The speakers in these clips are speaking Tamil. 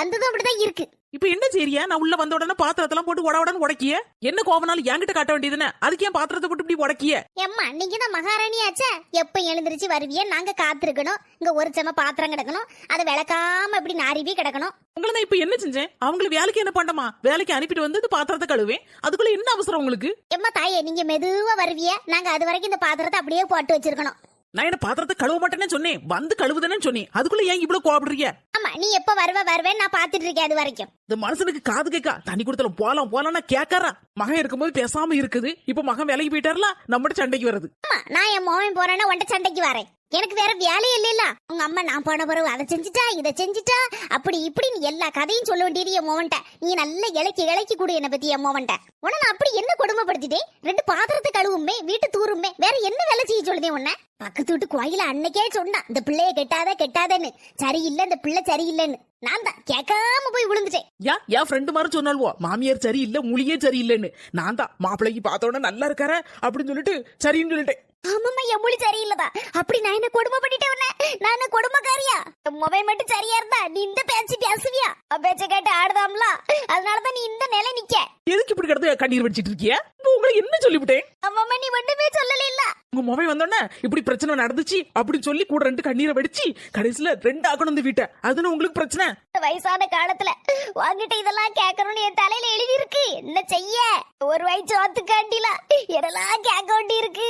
வந்ததும் அப்படிதான் இருக்கு. இப்ப என்ன செய்றியா? நான் உள்ள வந்த உடனே பாத்திரத்தெல்லாம் போட்டு உட உடனே உடைக்கிய? என்ன கோபனாலும் என்கிட்ட காட்ட வேண்டியதுன்னு? அதுக்கு ஏன் பாத்திரத்தை போட்டு இப்படி உடைக்கிய? எம்மா நீங்க தான் மகாராணி ஆச்சே? எப்ப எழுந்திருச்சு வருவியே? நாங்க காத்திருக்கணும். இங்க ஒரு செம பாத்திரம் கிடக்கணும். அதை விளக்காம இப்படி நாரிவி கிடக்கணும். உங்களை நான் இப்ப என்ன செஞ்சேன்? அவங்கள வேலைக்கு என்ன பண்ணமா வேலைக்கு அனுப்பிட்டு வந்து இந்த பாத்திரத்தை கழுவேன். அதுக்குள்ள என்ன அவசரம் உங்களுக்கு? எம்மா தாயே நீங்க மெதுவா வருவியே. நாங்க அது வரைக்கும் இந்த பாத்திரத்தை அப்படியே போட்டு வச்சிருக்கணும். நான் என்ன பாத்திரத்தை கழுவ மாட்டேன்னு சொன்னேன். வந்து கழுவுதானே சொன்னேன். அதுக்குள்ள ஏன் இவ்வளவு கோபப்படுறீங்க ஆமா நீ எப்ப வருவ வருவேன் நான் பாத்துட்டு இருக்கேன் அது வரைக்கும். இந்த மனுஷனுக்கு காது கேட்கா. தண்ணி கொடுத்தல போலாம் போலாம்னா கேட்கறா. மகன் இருக்கும்போது பேசாம இருக்குது. இப்ப மகன் வேலைக்கு போயிட்டாருல நம்மகிட்ட சண்டைக்கு வருது ஆமா நான் என் மோவன் போறேன்னா உன்ட்ட சண்டைக்கு வரேன். எனக்கு வேற வேலையே இல்லைல்ல. உங்க அம்மா நான் போன பிறகு அதை செஞ்சுட்டா இதை செஞ்சுட்டா அப்படி இப்படின்னு எல்லா கதையும் சொல்ல வேண்டியது என் மோவன்ட்ட. நீ நல்ல இலக்கி இலக்கி கொடு என்ன பத்தி என் மோவன்ட்ட. உன நான் அப்படி என்ன கொடுமைப்படுத்திட்டேன் ரெண்டு பாத்திரத்தை கழுவுமே வீட்டு தூருமே வேற என்ன வேலை செய்ய சொல்லுதே உன்ன? பக்கத்து வீட்டு கோயில அன்னைக்கே சொன்னான் இந்த பிள்ளைய கெட்டாத கெட்டாதன்னு. சரியில்லை இந்த பிள்ளை சரியில்லைன்னு. நான் தான் கேட்காம போய் விழுந்துட்டேன். யா என் ஃப்ரெண்டு மாதிரி சொன்னால்வோ மாமியார் சரியில்லை முழியே சரியில்லைன்னு. நான் தான் மாப்பிள்ளைக்கு பார்த்தோன்னே நல்லா இருக்கார அப்படின்னு சொல்லிட்டு சரின்னு சொல்லிட்டேன். ஆமாம்மா என் மொழி சரியில்லதா? அப்படி நான் என்ன கொடுமை பண்ணிட்டேன்? நான் என்ன கொடுமைக்காரியா? மொபைல் மட்டும் சரியா இருந்தா நீ இந்த பேச்சு பேசுவியா பேச்ச கேட்டு ஆடுதாம்ல? அதனாலதான் நீ இந்த நிலை நிக்க. எதுக்கு இப்படி கிடந்து கண்ணீர் வடிச்சிட்டு இருக்கிய? உங்களுக்கு என்ன சொல்லிவிட்டேன்? அம்மா நீ ஒண்ணுமே சொல்லல இல்ல உங்க மொபைல் வந்தோடனே இப்படி பிரச்சனை நடந்துச்சு அப்படின்னு சொல்லி கூட ரெண்டு கண்ணீரை வடிச்சு கடைசியில ரெண்டு ஆக்கணும் இந்த வீட்டை. அதுன்னு உங்களுக்கு பிரச்சனை? வயசான காலத்துல வாங்கிட்ட இதெல்லாம் கேட்கணும்னு என் தலையில எழுதி இருக்கு என்ன செய்ய? ஒரு வயசு சோத்துக்காண்டில என்னெல்லாம் கேட்க வேண்டி இருக்கு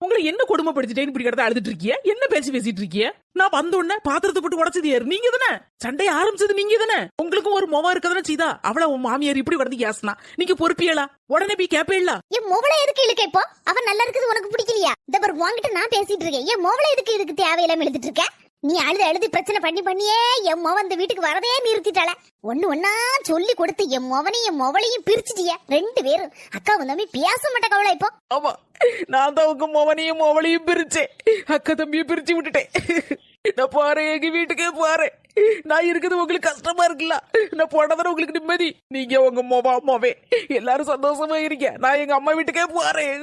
உங்களை என்ன கொடுமைப்படுத்திட்டேன்னு இப்படி கிடத்த அழுதுட்டு இருக்கிய என்ன பேசி பேசிட்டு இருக்கிய நான் வந்த உடனே பாத்திரத்தை போட்டு உடச்சது யாரு? நீங்க தானே? சண்டைய ஆரம்பிச்சது நீங்க தானே? உங்களுக்கும் ஒரு முகம் இருக்கதானே செய்தா? அவள உன் மாமியார் இப்படி வரது ஏசனா நீங்க பொறுப்பியலா? உடனே போய் கேப்பேல என் மோவளை எதுக்கு இழுக்க இப்போ? அவன் நல்லா இருக்குது உனக்கு பிடிக்கலையா? இந்த பாரு உன்கிட்ட நான் பேசிட்டு இருக்கேன் என் மோவளை எதுக்கு இதுக்கு தேவையில்லாம எழுதிட்டு இருக்கேன் நீ அழுது அழுது பிரச்சனை பண்ணி பண்ணியே என் மவன் இந்த வீட்டுக்கு வரதே நிறுத்திட்டால ஒண்ணு ஒன்னா சொல்லி கொடுத்து என் மவனையும் என் மொவளையும் பிரிச்சுட்டிய. ரெண்டு பேரும். அக்கா தம்பி பேச மாட்டா கவலை இப்போ. ஆமா நான் தான் உங்க மவனையும் மவளையும் பிரிச்சேன். அக்கா தம்பியை பிரிச்சு விட்டுட்டேன். நான் பாரு எங்க வீட்டுக்கே பாரு நான் இருக்குது உங்களுக்கு கஷ்டமா இருக்குல்ல? நான் போனதான உங்களுக்கு நிம்மதி. நீங்க உங்க மொவா அம்மாவே எல்லாரும் சந்தோஷமா இருக்க நான் எங்க அம்மா வீட்டுக்கே போறேன்.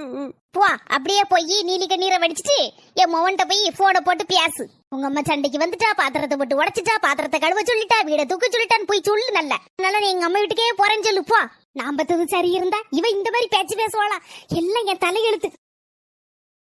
போ அப்படியே போய் நீலி கண்ணீரை வடிச்சிட்டு என் மொவன்ட்ட போய் போனை போட்டு பேசு. உங்க அம்மா சண்டைக்கு வந்துட்டா பாத்திரத்தை போட்டு உடைச்சிட்டா பாத்திரத்தை கழுவ சொல்லிட்டா வீட தூக்க சொல்லிட்டான்னு போய் சொல்லு நல்ல. அதனால நீ எங்க அம்மா வீட்டுக்கே போறேன்னு சொல்லு போ. நான் பத்தது சரி இருந்தா இவன் இந்த மாதிரி பேச்சு பேசுவாளா? எல்லாம் என் தலையெழுத்து.